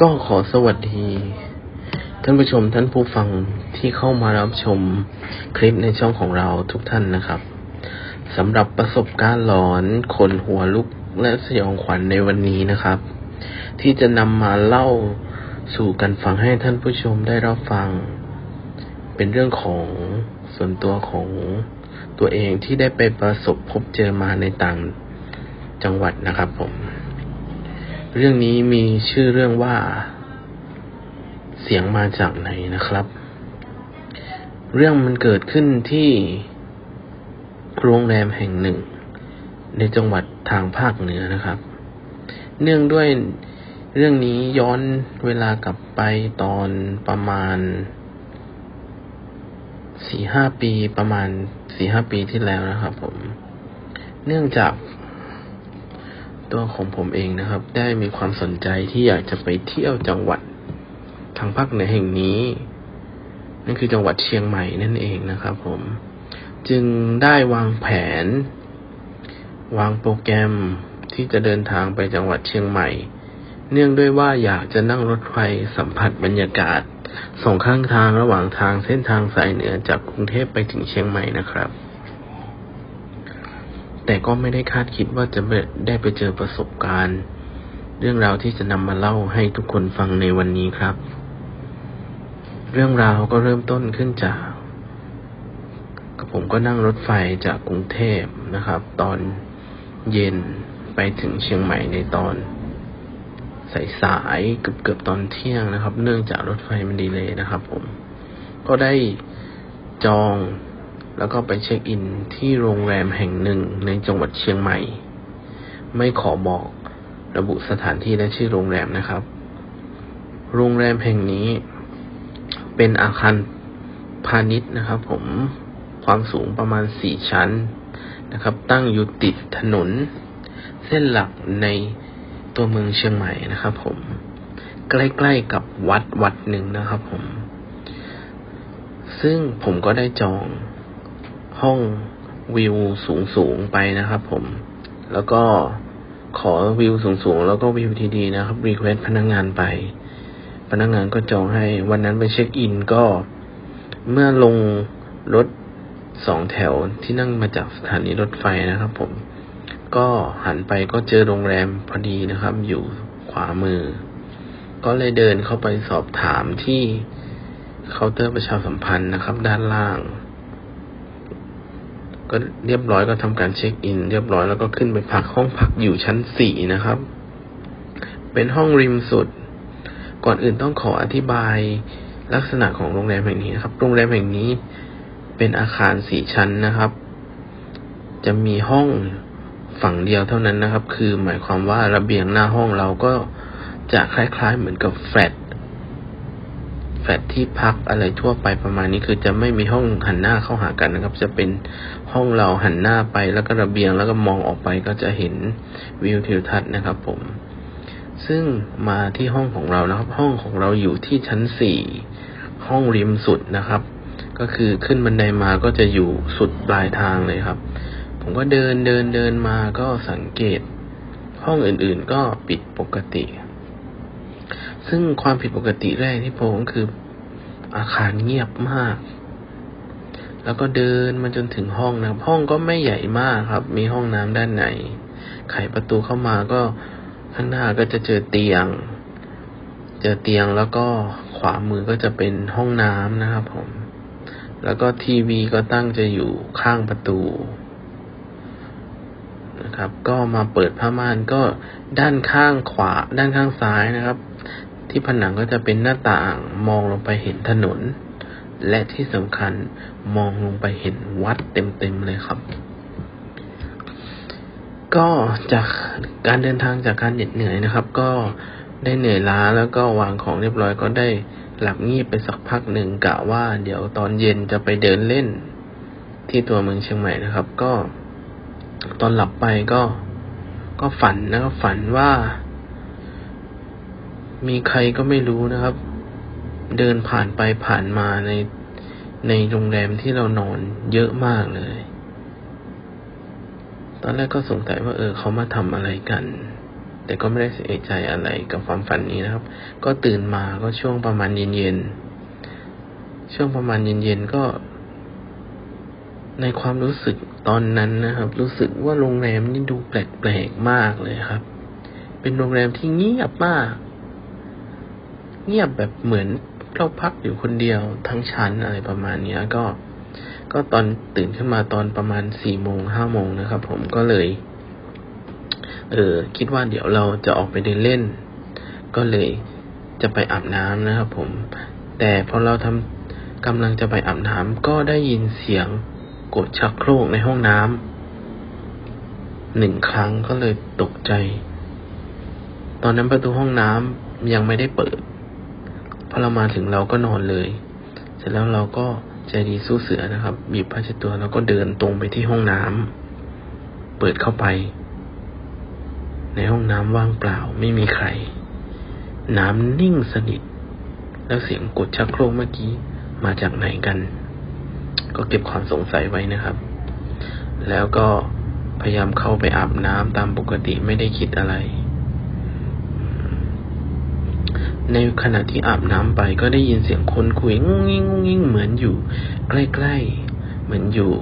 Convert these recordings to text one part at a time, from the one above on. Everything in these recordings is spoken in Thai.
ก็ขอสวัสดี ท่านผู้ชมท่านผู้ฟังที่เข้ามารับชมคลิปในช่องของเราทุกท่านนะครับสำหรับประสบการณ์หลอนขนหัวลุกและสยองขวัญในวันนี้นะครับ ที่จะนำมาเล่าสู่กันฟังให้ท่านผู้ชมได้รับฟัง เป็นเรื่องของส่วนตัวของตัวเองที่ได้ไปประสบพบเจอมาในต่างจังหวัดนะครับผม เรื่องนี้มีชื่อเรื่องว่า เสียงมาจากไหนนะครับ เรื่องมันเกิดขึ้นที่โรงแรมแห่งหนึ่ง ในจังหวัดทางภาคเหนือนะครับ เนื่องด้วยเรื่องนี้ย้อนเวลากลับไปตอนประมาณสี่ห้าปีประมาณสี่ห้าปีที่แล้วนะครับผม เนื่องจาก ตัวของผมเองนะครับ ได้มีความสนใจที่อยากจะไปเที่ยวจังหวัดทางภาคเหนือแห่งนี้ นั่นคือจังหวัดเชียงใหม่นั่นเองนะครับ ผม จึงได้วางแผน วางโปรแกรมที่จะเดินทางไปจังหวัดเชียงใหม่ เนื่องด้วยว่าอยากจะนั่งรถไฟสัมผัสบรรยากาศสองข้างทางระหว่างทางเส้นทางสายเหนือจากกรุงเทพไปถึงเชียงใหม่นะครับ แต่ก็ไม่ได้คาดคิดว่าจะได้ไปเจอประสบการณ์ เรื่องราวที่จะนำมาเล่าให้ทุกคนฟังในวันนี้ครับ เรื่องราวก็เริ่มต้นขึ้นจากกับผมก็นั่งรถไฟจากกรุงเทพนะครับ ตอนเย็นไปถึงเชียงใหม่ในตอนสายสายเกือบเกือบตอนเที่ยงนะครับ เนื่องจากรถไฟมันดีเลยนะครับ ผม ก็ได้จอง แล้วก็ไปเช็คอินที่โรงแรมแห่งหนึ่งในจังหวัดเชียงใหม่ ไม่ขอบอกระบุสถานที่และชื่อโรงแรมนะครับ โรงแรมแห่งนี้ เป็นอาคารพาณิชย์นะครับ ผมความสูงประมาณสี่ชั้นนะครับ ตั้งอยู่ติดถนน เส้นหลักในตัวเมืองเชียงใหม่นะครับผม ใกล้ๆกับวัดวัดหนึ่งนะครับผม ซึ่งผมก็ได้จอง ห้องวิวสูงๆไปนะครับผม แล้วก็ขอวิวสูงๆแล้วก็วิวที่ดีนะครับรีเควสพนักงงานไป พนักงงานก็จองให้วันนั้นไปเช็คอินก็ เมื่อลงรถสองแถวที่นั่งมาจากสถานีรถไฟนะครับผม ก็หันไปก็เจอโรงแรมพอดีนะครับ อยู่ขวามือ ก็เลยเดินเข้าไปสอบถามที่เคาน์เตอร์ประชาสัมพันธ์นะครับ ด้านล่าง ก็เรียบร้อยก็ทำการเช็คอิน เรียบร้อยแล้วก็ขึ้นไปพักห้องพักอยู่ชั้นสี่นะครับ เป็นห้องริมสุด ก่อนอื่นต้องขออธิบายลักษณะของโรงแรมแห่งนี้นะครับ โรงแรมแห่งนี้เป็นอาคารสี่ชั้นนะครับ จะมีห้องฝั่งเดียวเท่านั้นนะครับ คือหมายความว่าระเบียงหน้าห้องเราก็จะคล้ายๆเหมือนกับแฟลต แฟลตที่พักอะไรทั่วไปประมาณนี้คือจะไม่มีห้องหันหน้าเข้าหากันนะครับ จะเป็นห้องเราหันหน้าไปแล้วก็ระเบียงแล้วก็มองออกไปก็จะเห็นวิวทิวทัศน์นะครับ ผม ซึ่งมาที่ห้องของเรานะครับ ห้องของเราอยู่ที่ชั้นสี่ห้องริมสุดนะครับ ก็คือขึ้นบันไดมาก็จะอยู่สุดปลายทางเลยครับ ผมก็เดินเดินเดินมาก็สังเกต ห้องอื่นๆก็ปิดปกติ ซึ่งความผิดปกติแรกที่ผมก็คืออาคารเงียบมาก แล้วก็เดินมาจนถึงห้องนะห้องก็ไม่ใหญ่มากครับ มีห้องน้ำด้านใน ไขประตูเข้ามาก็ข้างหน้าก็จะเจอเตียง เจอเตียงแล้วก็ขวามือก็จะเป็นห้องน้ำนะครับผม แล้วก็ทีวีก็ตั้งจะอยู่ข้างประตู นะครับ ก็มาเปิดผ้าม่านก็ด้านข้างขวา ด้านข้างซ้ายนะครับ ที่ผนังก็จะเป็นหน้าต่างมองลงไปเห็นถนน และที่สำคัญมองลงไปเห็นวัดเต็มๆเลยครับ ก็จากการเดินทางจากการเหน็ดเหนื่อยนะครับ ก็ได้เหนื่อยล้าแล้วก็วางของเรียบร้อยก็ได้หลับงีบไปสักพักหนึ่งกะว่า เดี๋ยวตอนเย็นจะไปเดินเล่นที่ตัวเมืองเชียงใหม่นะครับ ก็ ตอนหลับไปก็ ก็ฝันนะครับฝันว่า มีใครก็ไม่รู้นะครับ เดินผ่านไปผ่านมาในในโรงแรมที่เรานอนเยอะมากเลย ตอนแรกก็สงสัยว่าเออเขามาทำอะไรกัน แต่ก็ไม่ได้เอะใจอะไรกับความฝันนี้นะครับ ก็ตื่นมาก็ช่วงประมาณเย็นๆ ช่วงประมาณเย็นๆก็ ในความรู้สึก ตอนนั้นนะครับ รู้สึกว่าโรงแรมนี่ดูแปลกๆมากเลยครับ เป็นโรงแรมที่เงียบมาก เงียบแบบเหมือนเราพักอยู่คนเดียวทั้งชั้นอะไรประมาณนี้ก็ ก็ตอนตื่นขึ้นมาตอนประมาณสี่โมงห้าโมงนะครับ ผมก็เลย เออคิดว่าเดี๋ยวเราจะออกไปเดินเล่น ก็เลยจะไปอาบน้ำนะครับ ผม แต่พอเราทำกำลังจะไปอาบน้ำก็ได้ยินเสียง กดชักโครกในห้องน้ำหนึ่งครั้งก็เลยตกใจ ตอนนั้นประตูห้องน้ำยังไม่ได้เปิด พอเรามาถึงเราก็นอนเลย เสร็จแล้วเราก็ใจดีสู้เสือนะครับ หยิบผ้าเช็ดตัวแล้วก็เดินตรงไปที่ห้องน้ำเปิดเข้าไป ในห้องน้ำว่างเปล่าไม่มีใคร น้ำนิ่งสนิท แล้วเสียงกดชักโครกเมื่อกี้มาจากไหนกัน ก็เก็บความสงสัยไว้นะครับ แล้วก็พยายามเข้าไปอาบน้ำตามปกติไม่ได้คิดอะไร ในขณะที่อาบน้ำไปก็ได้ยินเสียงคนคุยงุ้งงิ้งงุ้งงิ้งเหมือนอยู่ ใกล้ๆ เหมือนอยู่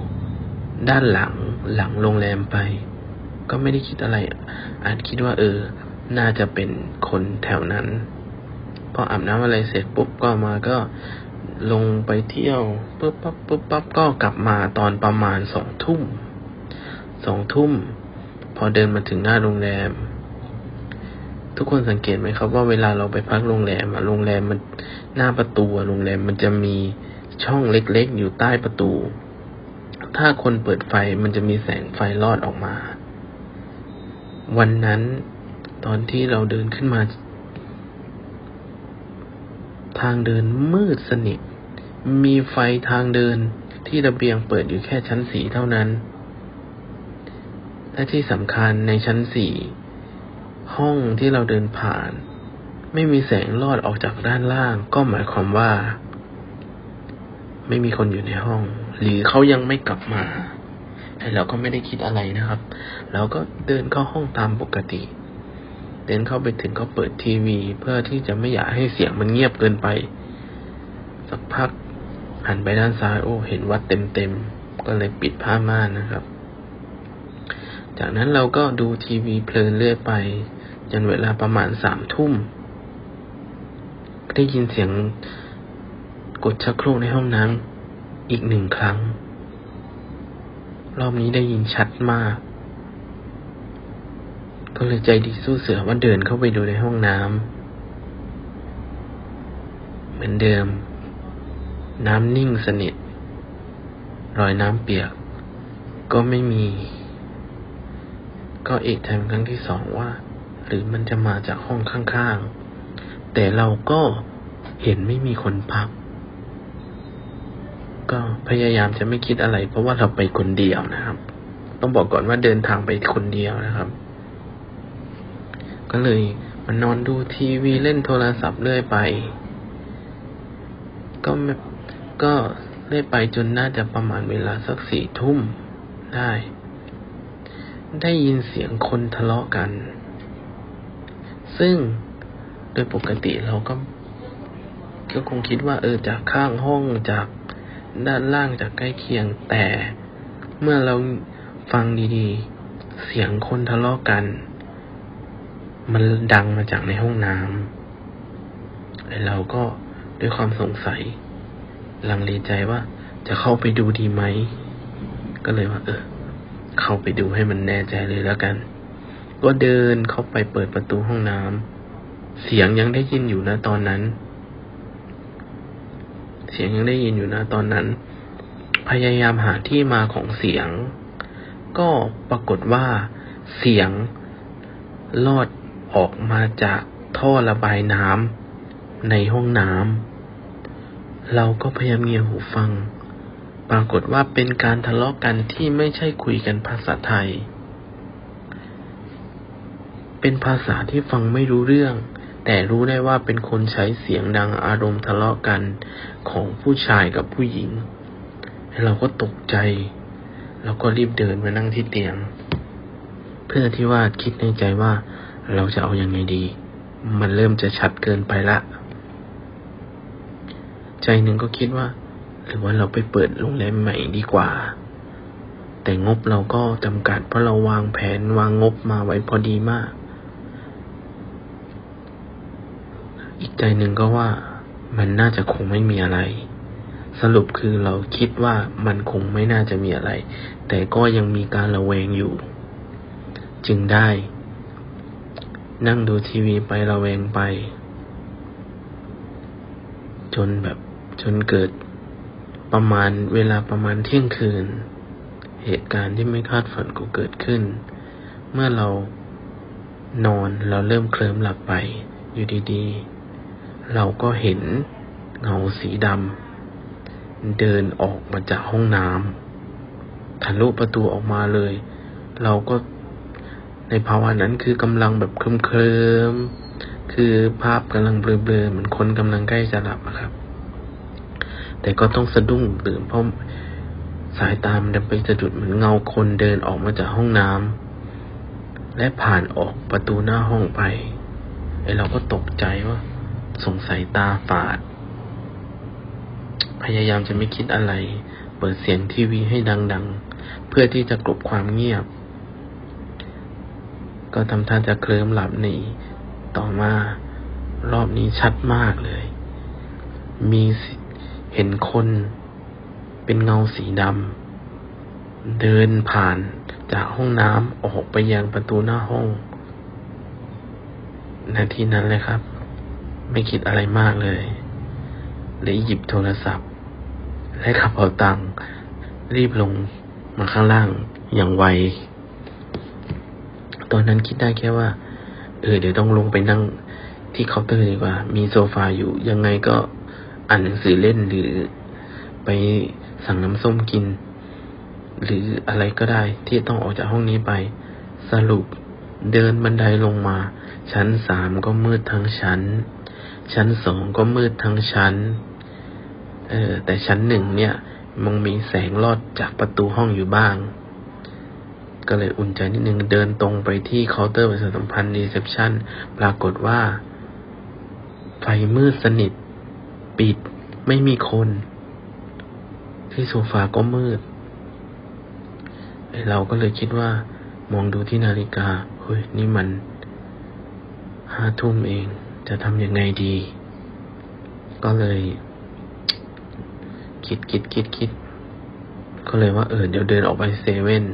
ด้านหลังหลังโรงแรมไป ก็ไม่ได้คิดอะไร อาจคิดว่า เออ น่าจะเป็นคนแถวนั้น พออาบน้ำอะไรเสร็จปุ๊บก็มาก็ ลงไปเที่ยวปุ๊บปั๊บปุ๊บปั๊บก็กลับมาตอนประมาณสองทุ่มสองทุ่ม พอเดินมาถึงหน้าโรงแรม ทุกคนสังเกตไหมครับว่าเวลาเราไปพักโรงแรมอะโรงแรมมันหน้าประตูโรงแรมมันจะมีช่องเล็กๆ อยู่ใต้ประตู ถ้าคนเปิดไฟมันจะมีแสงไฟลอดออกมา วันนั้นตอนที่เราเดินขึ้นมา ทางเดินมืดสนิท มีไฟทางเดินที่ระเบียงเปิดอยู่แค่ชั้นสี่เท่านั้น และที่สำคัญในชั้นสี่ห้องที่เราเดินผ่าน ไม่มีแสงลอดออกจากด้านล่าง ก็หมายความว่า ไม่มีคนอยู่ในห้อง หรือเขายังไม่กลับมาแต่เราก็ไม่ได้คิดอะไรนะครับ เราก็เดินเข้าห้องตามปกติ เดินเข้าไปถึงก็เปิดทีวี เพื่อที่จะไม่อยากให้เสียงมันเงียบเกินไป สักพัก หันไปด้านซ้ายโอ้ เห็นวัดเต็มๆ ก็เลยปิดผ้าม่านนะครับ จากนั้นเราก็ดูทีวีเพลินเรื่อยไป จนเวลาประมาณสามทุ่ม ได้ยินเสียงกดชักโครกในห้องน้ำอีกหนึ่งครั้ง รอบนี้ได้ยินชัดมาก ก็เลยใจดีสู้เสือว่าเดินเข้าไปดูในห้องน้ำเหมือนเดิม น้ำนิ่งสนิท รอยน้ำเปียก ก็ไม่มี ก็เอกใจครั้งที่สองว่า หรือมันจะมาจากห้องข้างๆ แต่เราก็เห็นไม่มีคนพัก ก็พยายามจะไม่คิดอะไร เพราะว่าเราไปคนเดียวนะครับ ต้องบอกก่อนว่าเดินทางไปคนเดียวนะครับ ก็เลยมานอนดูทีวีเล่นโทรศัพท์เรื่อยไป ก็ ก็เรื่ไปจนน่าจะประมาณเวลาสักสี่ทุ่มได้ ได้ยินเสียงคนทะเลาะกัน ซึ่งโดยปกติเราก็ ก็คงคิดว่า เออจากข้างห้องจากด้านล่างจากใกล้เคียงแต่ เมื่อเราฟังดีๆ เสียงคนทะเลาะกัน มันดังมาจากในห้องน้ำแล้วเราก็ด้วยความสงสัย ลังเลใจว่าจะเข้าไปดูดีไหม ก็เลยว่า เออ เข้าไปดูให้มันแน่ใจเลยแล้วกัน ก็เดินเข้าไปเปิดประตูห้องน้ำเสียงยังได้ยินอยู่นะตอนนั้น เสียงยังได้ยินอยู่นะตอนนั้น พยายามหาที่มาของเสียง ก็ปรากฏว่าเสียงลอดออกมาจากท่อระบายน้ำในห้องน้ำ เราก็พยายามเงียหูฟัง ปรากฏว่าเป็นการทะเลาะกกันที่ไม่ใช่คุยกันภาษาไทย เป็นภาษาที่ฟังไม่รู้เรื่อง แต่รู้ได้ว่าเป็นคนใช้เสียงดังอารมณ์ทะเลาะกันของผู้ชายกับผู้หญิง เราก็ตกใจ เราก็รีบเดินมานั่งที่เตียง เพื่อที่ว่าคิดในใจว่าเราจะเอาอยัางไงดี มันเริ่มจะชัดเกินไปละ ใจหนึ่งก็คิดว่า หรือว่าเราไปเปิดโรงแรมใหม่ดีกว่า แต่งบเราก็จำกัดเพราะเราวางแผนวางงบมาไว้พอดีมาก อีกใจหนึ่งก็ว่ามันน่าจะคงไม่มีอะไร สรุปคือเราคิดว่ามันคงไม่น่าจะมีอะไร แต่ก็ยังมีการระแวงอยู่ จึงได้ นั่งดูทีวีไประแวงไป จนแบบ จนเกิดประมาณเวลาประมาณเที่ยงคืน เหตุการณ์ที่ไม่คาดฝันก็เกิดขึ้น เมื่อเรานอนเราเริ่มเคลิ้มหลับไป อยู่ดีๆ เราก็เห็นเงาสีดำเดินออกมาจากห้องน้ำทะลุประตูออกมาเลย เราก็ในภาวะนั้นคือกำลังแบบเคลิ้มๆคือภาพกำลังเบลอๆเหมือนคนกำลังใกล้จะหลับอะครับ แต่ก็ต้องสะดุ้งตื่นเพราะสายตามดันไปสะดุดเหมือนเงาคนเดินออกมาจากห้องน้ำและผ่านออกประตูหน้าห้องไป ไอเราก็ตกใจว่า สงสัยตาฝาด พยายามจะไม่คิดอะไร เปิดเสียงทีวีให้ดัง ๆ เพื่อที่จะกลบความเงียบ ก็ทำท่าจะเคลิ้มหลับหนีต่อมารอบนี้ชัดมากเลย มี เห็นคนเป็นเงาสีดำเดินผ่านจากห้องน้ำออกไปยังประตูหน้าห้อง นาทีนั้นเลยครับ ไม่คิดอะไรมากเลยเลยหยิบโทรศัพท์ และกระเป๋าตังค์รีบลงมาข้างล่างอย่างไว ตอนนั้นคิดได้แค่ว่า เออเดี๋ยวต้องลงไปนั่งที่เคาน์เตอร์ดีกว่า มีโซฟาอยู่ยังไงก็ อ่านหนังสือเล่นหรือไปสั่งน้ำส้มกิน หรืออะไรก็ได้ที่ต้องออกจากห้องนี้ไป สรุปเดินบันไดลงมา ชั้นสามก็มืดทั้งชั้น ชั้นสองก็มืดทั้งชั้น เออแต่ชั้นหนึ่งเนี่ยมันมีแสงลอดจากประตูห้องอยู่บ้าง ก็เลยอุ่นใจนิดนึงเดินตรงไปที่เคาน์เตอร์ประชาสัมพันธ์รีเซพชันปรากฏว่า ไฟมืดสนิท ปิด ไม่มีคน ที่โซฟาก็มืดไอเราก็เลยคิดว่า มองดูที่นาฬิกา เฮ้ย นี่มันห้าทุ่มเอง จะทำยังไงดี ก็เลย คิดคิดคิดคิด ก็เลยว่าเออเดี๋ยวเดินออกไปเซเว่น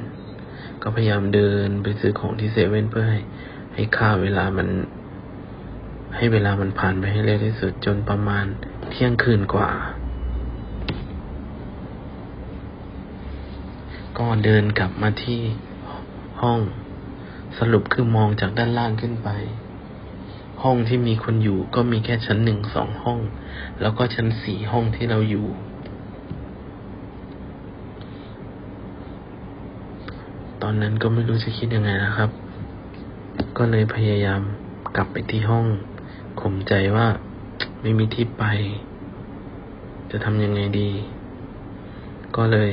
ก็พยายามเดินไปซื้อของที่เซเว่นเพื่อให้ให้ค่าเวลามัน ให้เวลามันผ่านไปให้เร็วที่สุดจนประมาณ เที่ยงคืนกว่า ก็เดินกลับมาที่ห้องสรุปคือมองจากด้านล่างขึ้นไป ห้องที่มีคนอยู่ก็มีแค่ชั้นหนึ่งสองห้อง แล้วก็ชั้นสี่ห้องที่เราอยู่ ตอนนั้นก็ไม่รู้จะคิดยังไงนะครับ ก็เลยพยายามกลับไปที่ห้องข่มใจว่า ไม่มีที่ไป จะทำยังไงดี ก็เลย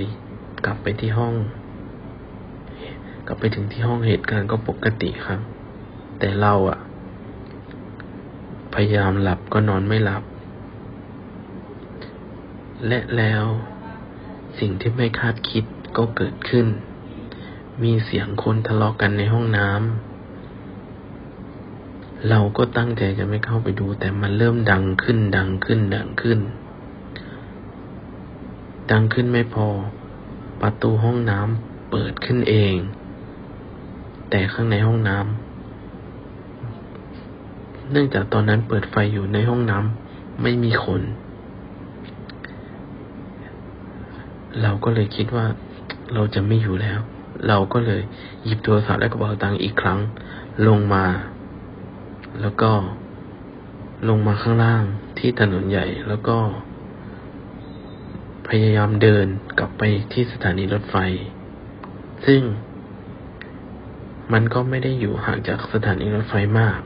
กลับไปที่ห้อง กลับไปถึงที่ห้องเหตุการณ์ก็ปกติครับ แต่เราอะพยายามหลับก็นอนไม่หลับ และแล้วสิ่งที่ไม่คาดคิดก็เกิดขึ้น มีเสียงคนทะเลาะกกันในห้องน้ำ เราก็ตั้งใจจะไม่เข้าไปดู แต่มันเริ่มดังขึ้น ดังขึ้น ดังขึ้น ดังขึ้นไม่พอ ประตูห้องน้ำเปิดขึ้นเอง แต่ข้างในห้องน้ำเนื่องจากตอนนั้นเปิดไฟอยู่ในห้องน้ำไม่มีคน เราก็เลยคิดว่าเราจะไม่อยู่แล้ว เราก็เลยหยิบโทรศัพท์และกระเป๋าตังค์อีกครั้ง ลงมา แล้วก็ลงมาข้างล่างที่ถนนใหญ่ แล้วก็ พยายามเดินกลับไปที่สถานีรถไฟ ซึ่ง มันก็ไม่ได้อยู่ห่างจากสถานีรถไฟมาก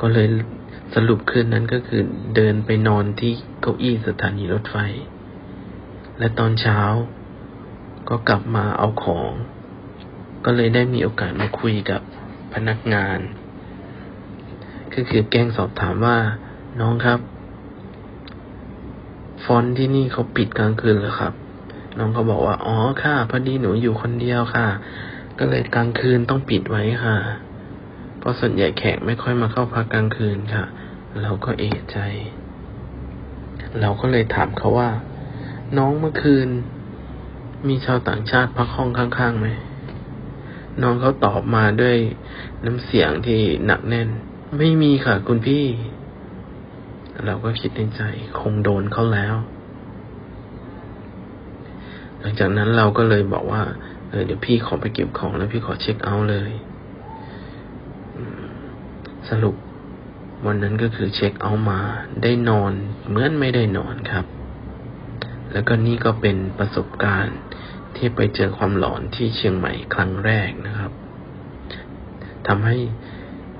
ก็เลยสรุปคืนนั้นก็คือเดินไปนอนที่เก้าอี้สถานีรถไฟ และตอนเช้าก็กลับมาเอาของ ก็เลยได้มีโอกาสมาคุยกับพนักงาน ก็คือแกล้งสอบถามว่า น้องครับ ฟอนที่นี่เขาปิดกลางคืนเหรอครับ น้องเขาบอกว่า อ๋อค่ะ พอดีหนูอยู่คนเดียวค่ะ ก็เลยกลางคืนต้องปิดไว้ค่ะ เพราะส่วนใหญ่แขกไม่ค่อยมาเข้าพักกลางคืนค่ะ เราก็เอะใจ เราก็เลยถามเขาว่า น้องเมื่อคืน มีชาวต่างชาติพักห้องข้างๆไหมน้องเขาตอบมาด้วยน้ำเสียงที่หนักแน่น ไม่มีค่ะคุณพี่ เราก็คิดในใจคงโดนเขาแล้ว หลังจากนั้นเราก็เลยบอกว่า เออเดี๋ยวพี่ขอไปเก็บของแล้วพี่ขอเช็คเอาท์เลย สรุปวันนั้นก็คือเช็คเอาท์มาได้นอนเหมือนไม่ได้นอนครับ แล้วก็นี่ก็เป็นประสบการณ์ที่ไปเจอความหลอนที่เชียงใหม่ครั้งแรกนะครับทำให้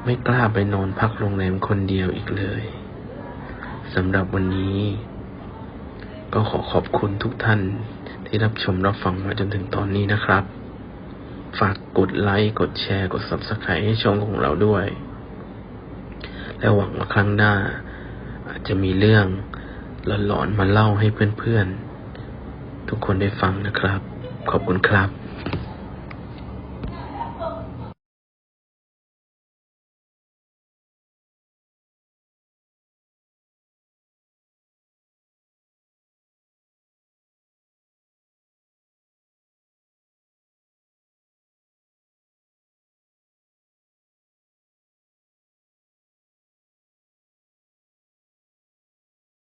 ไม่กล้าไปนอนพักโรงแรมคนเดียวอีกเลยสำหรับวันนี้ ก็ขอขอบคุณทุกท่านที่รับชมรับฟังมาจนถึงตอนนี้นะครับ ฝากกดไลค์กดแชร์กด Subscribe ให้ช่องของเราด้วย และหวังว่าครั้งหน้า อาจจะมีเรื่องหลอนๆมาเล่าให้เพื่อนๆ ทุกคนได้ฟังนะครับ ขอบคุณครับ